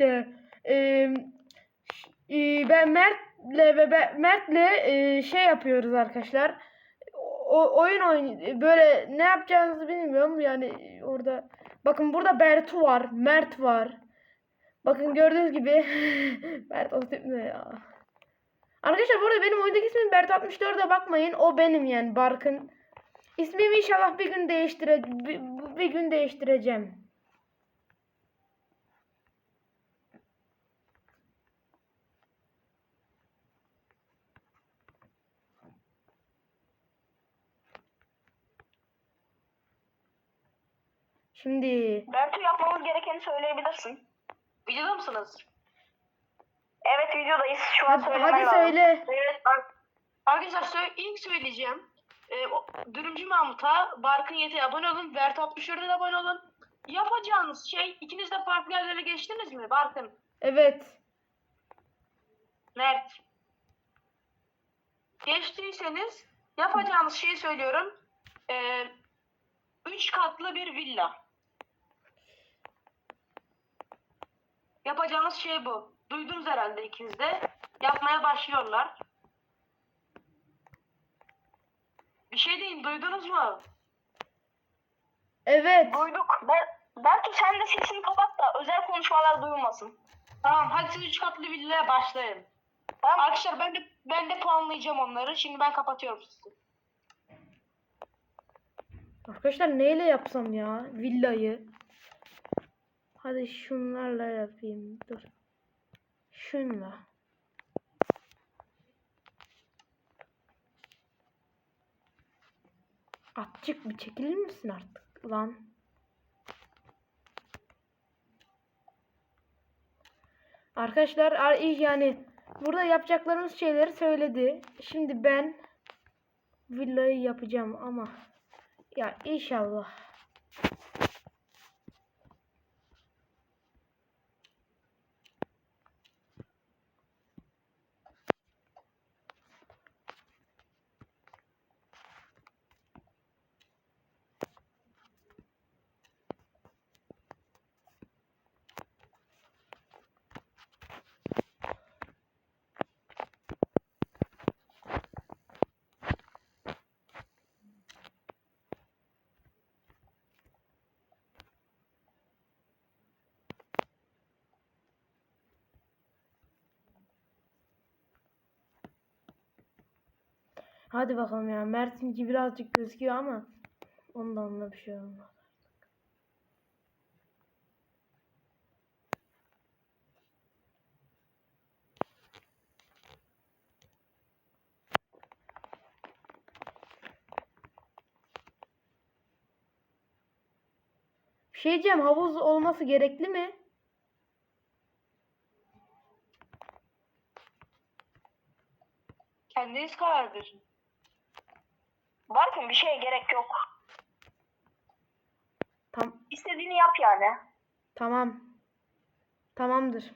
de e, e, ben Mert'le ve ben- Mert'le e, şey yapıyoruz arkadaşlar. O, oyun oyun böyle ne yapacağınızı bilmiyorum yani orada bakın burada Bertu var, Mert var. Bakın gördüğünüz gibi Mert o tip ne ya? Arkadaşlar bu arada benim oyundaki ismim Bert 64'e bakmayın. O benim yani Barkın. İsmimi inşallah bir gün değiştire bir, bir gün değiştireceğim. Şimdi Bertu yapmamız gerekeni söyleyebilirsin. Videoda mısınız? Evet videodayız. Şu an hadi, söylemen hadi lazım. söyle. Evet. ar- Arkadaşlar sö- ilk söyleyeceğim. Ee, o, Dürümcü Mahmut'a, Barkın Yeti'ye abone olun. Bert 64'e de abone olun. Yapacağınız şey, ikiniz de farklı yerlere geçtiniz mi? Barkın, Evet. Mert. Geçtiyseniz yapacağınız şeyi söylüyorum. Ee, üç katlı bir villa. Yapacağınız şey bu. Duydunuz herhalde ikiniz de. Yapmaya başlıyorlar. Bir şey deyin, duydunuz mu? Evet. Duyduk. Ber Bertu sen de sesini kapat da özel konuşmalar duyulmasın. Tamam, hadi siz üç katlı villaya başlayın. Tamam. Arkadaşlar ben de ben de puanlayacağım onları. Şimdi ben kapatıyorum sizi. Arkadaşlar neyle yapsam ya villayı? Hadi şunlarla yapayım. Dur. Şunla. Atçık bir çekilir misin artık lan? Arkadaşlar ar- yani burada yapacaklarımız şeyleri söyledi. Şimdi ben villayı yapacağım ama ya inşallah. Hadi bakalım ya. Mert'inki birazcık gözüküyor ama ondan da bir şey olmaz. Bir şey diyeceğim. Havuz olması gerekli mi? Kendiniz karar verin. Bartu bir şeye gerek yok. Tam İstediğini yap yani. tamam. Tamamdır.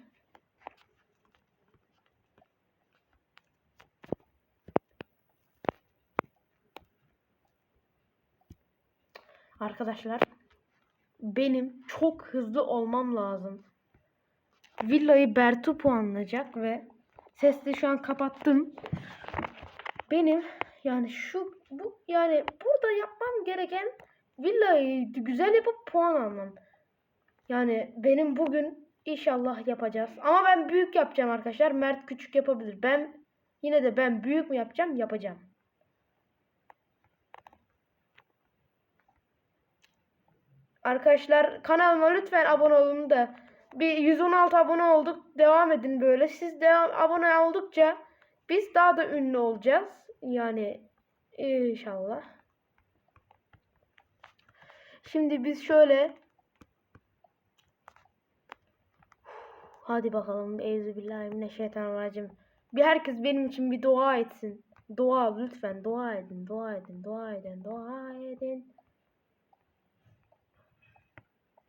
Arkadaşlar benim çok hızlı olmam lazım. Villayı Bertu puanlayacak ve sesli şu an kapattım. Benim yani şu bu yani burada yapmam gereken villayı güzel yapıp puan almam. Yani benim bugün inşallah yapacağız. Ama ben büyük yapacağım arkadaşlar. Mert küçük yapabilir. Ben yine de ben büyük mü yapacağım? Yapacağım. Arkadaşlar kanalıma lütfen abone olun da bir 116 abone olduk. Devam edin böyle. Siz devam abone oldukça biz daha da ünlü olacağız. Yani inşallah. Şimdi biz şöyle Hadi bakalım. Euzubillahimineşşeytanirracim. Bir herkes benim için bir dua etsin. Dua lütfen dua edin, dua edin, dua edin, dua edin.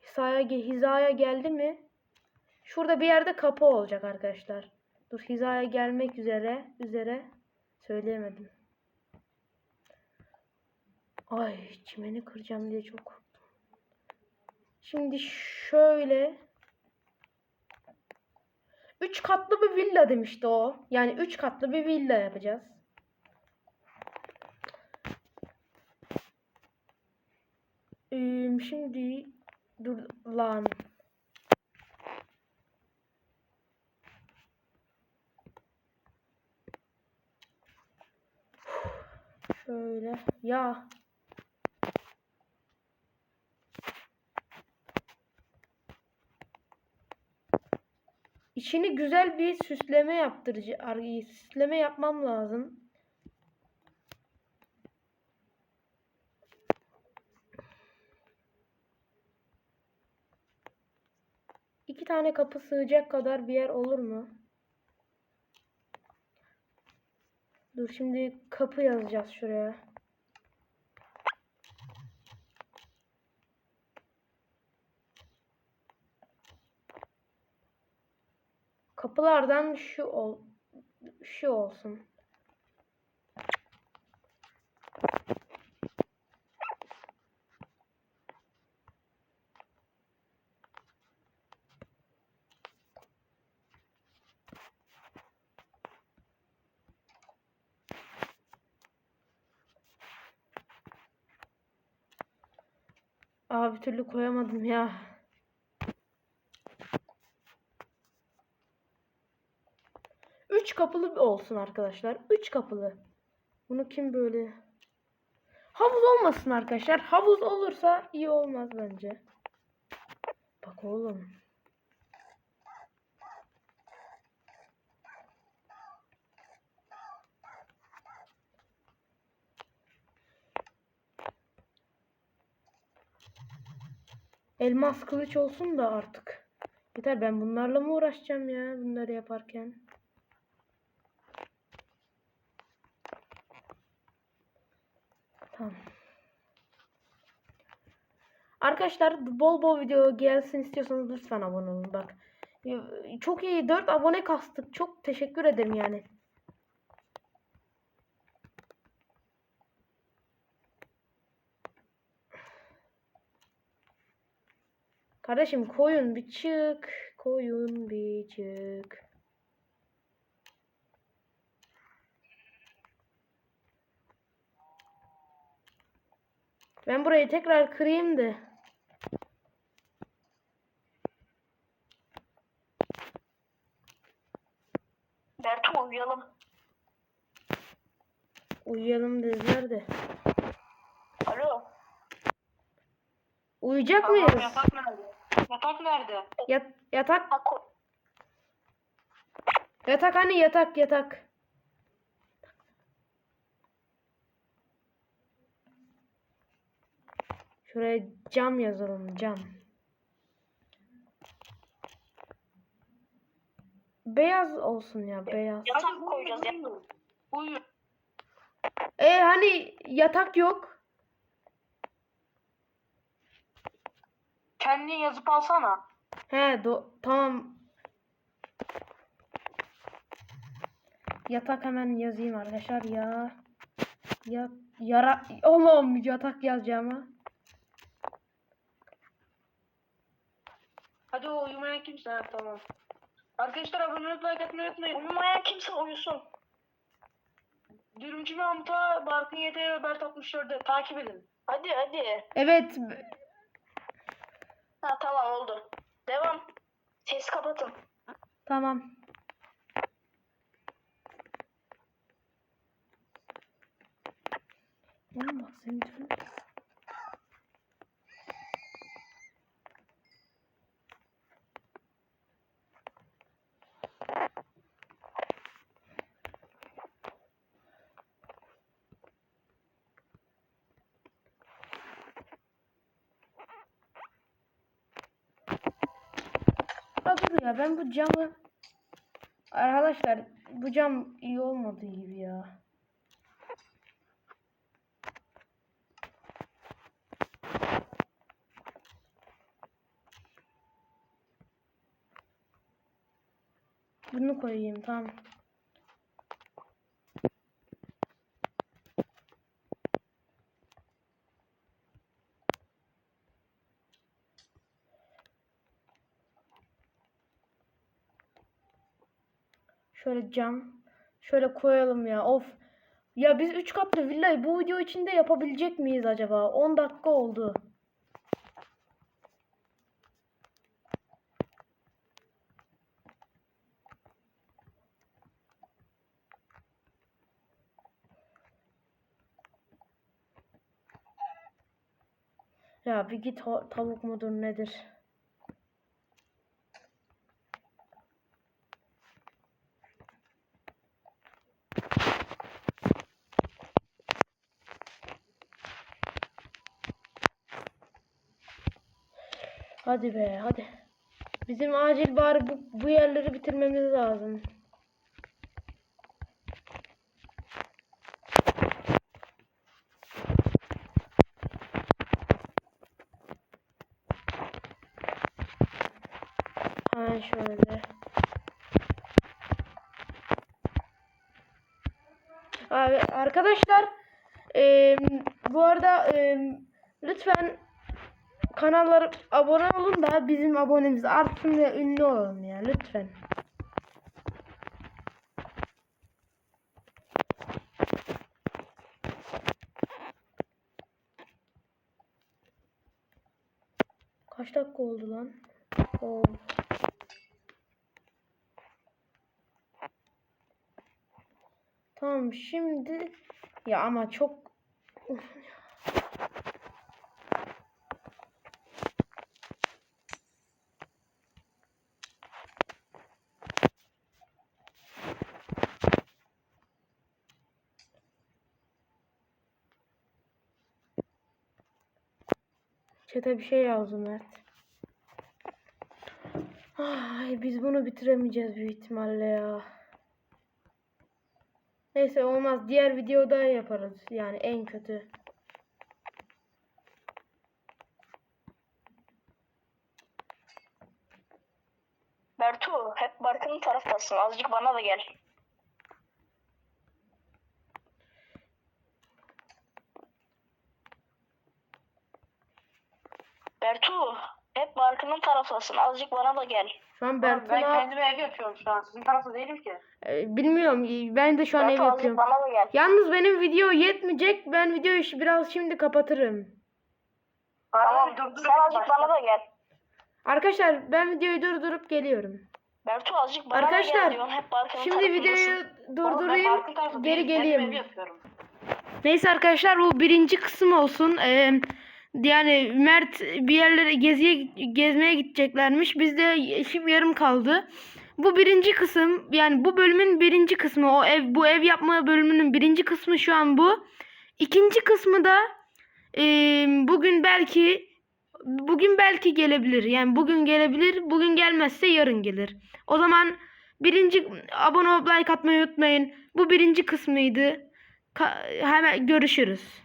Hizaya, hizaya geldi mi? Şurada bir yerde kapı olacak arkadaşlar. Dur hizaya gelmek üzere, üzere. Söyleyemedim. Ay çimeni kıracağım diye çok korktum. Şimdi şöyle 3 katlı bir villa demişti o. Yani 3 katlı bir villa yapacağız. Ee, şimdi dur lan. Şöyle ya İçini güzel bir süsleme yaptırıcı ar- süsleme yapmam lazım. İki tane kapı sığacak kadar bir yer olur mu? Dur şimdi kapı yazacağız şuraya. Kapılardan şu ol şu olsun. Aa bir türlü koyamadım ya. Kapılı olsun arkadaşlar. Üç kapılı. Bunu kim böyle? Havuz olmasın arkadaşlar. Havuz olursa iyi olmaz bence. Bak oğlum. Elmas kılıç olsun da artık. Yeter ben bunlarla mı uğraşacağım ya bunları yaparken? Tamam. Arkadaşlar bol bol video gelsin istiyorsanız lütfen abone olun bak. Ee, Çok iyi 4 abone kastık. Çok teşekkür ederim yani. Kardeşim koyun bir çık. Koyun bir çık. Ben burayı tekrar kırayım da. Bertu uyuyalım. Uyuyalım dediler de. Alo. Uyuyacak Tamam mıyız? yatak nerede? Yatak nerede? Yat, yatak. Yatak hani yatak yatak. Şuraya cam yazalım cam. Beyaz olsun ya beyaz. Yatak koyacağız ya. uyu, Uyu. E hani yatak yok. Kendin yazıp alsana. He do tamam. Yatak hemen yazayım arkadaşlar ya. Ya yara oğlum yatak yazacağım ha. Hadi o uyumayan kimse. Ha, tamam. Arkadaşlar abone olup like atmayı unutmayın. Uyumayan kimse uyusun. Dürümcü Mahmut'a, Barkın YT ve Bert 64'e takip edin. Hadi hadi. Evet Ha tamam oldu. Devam. Ses kapatın. tamam. Oğlum bak senin canın- Ha dur ya ben bu camı Arkadaşlar bu cam iyi olmadı gibi ya. Bunu koyayım tamam. Şöyle cam. Şöyle koyalım ya. Of. Ya biz 3 katlı villayı bu video içinde yapabilecek miyiz acaba? 10 dakika oldu. Ya bir git tavuk mudur nedir? Hadi be hadi. Bizim acil bari bu, bu yerleri bitirmemiz lazım. Ha şöyle. Arkadaşlar eee, bu arada eee, lütfen kanallara abone olun da bizim abonemiz artsın ve ünlü olalım ya lütfen. Kaç dakika oldu lan? Oo. Tamam şimdi ya ama çok Çete bir şey yazdım Mert. Ay biz bunu bitiremeyeceğiz büyük ihtimalle ya. Neyse olmaz. Diğer videoda yaparız. Yani en kötü. Bertu hep Barkın'ın taraftasın. Azıcık bana da gel. Bertu hep Barkın'ın taraftasın. Azıcık bana da gel. Şu an Ben, ben Bertuna kendime ev yapıyorum şu an. Sizin tarafta değilim ki. E, bilmiyorum. Ben de şu an ev azıcık yapıyorum. bana da gel. Yalnız benim video yetmeyecek. Ben videoyu şi- biraz şimdi kapatırım. Tamam Dur, dur, sen azıcık bana da gel. Arkadaşlar ben videoyu durdurup geliyorum. Bertu azıcık bana da Arkadaşlar, gel diyorsun. Hep Barkın'ın Şimdi tarafındasın. videoyu Oğlum ben durdurayım. Barkın tarafı Geri değilim, kendim ev geleyim. yapıyorum. Neyse arkadaşlar bu birinci kısım olsun. Ee, yani Mert bir yerlere geziye gezmeye gideceklermiş. Bizde işim yarım kaldı. Bu birinci kısım yani bu bölümün birinci kısmı o ev bu ev yapma bölümünün birinci kısmı şu an bu. İkinci kısmı da e, bugün belki bugün belki gelebilir. Yani bugün gelebilir. Bugün gelmezse yarın gelir. O zaman birinci abone olup like atmayı unutmayın. Bu birinci kısmıydı. Ka- hemen görüşürüz.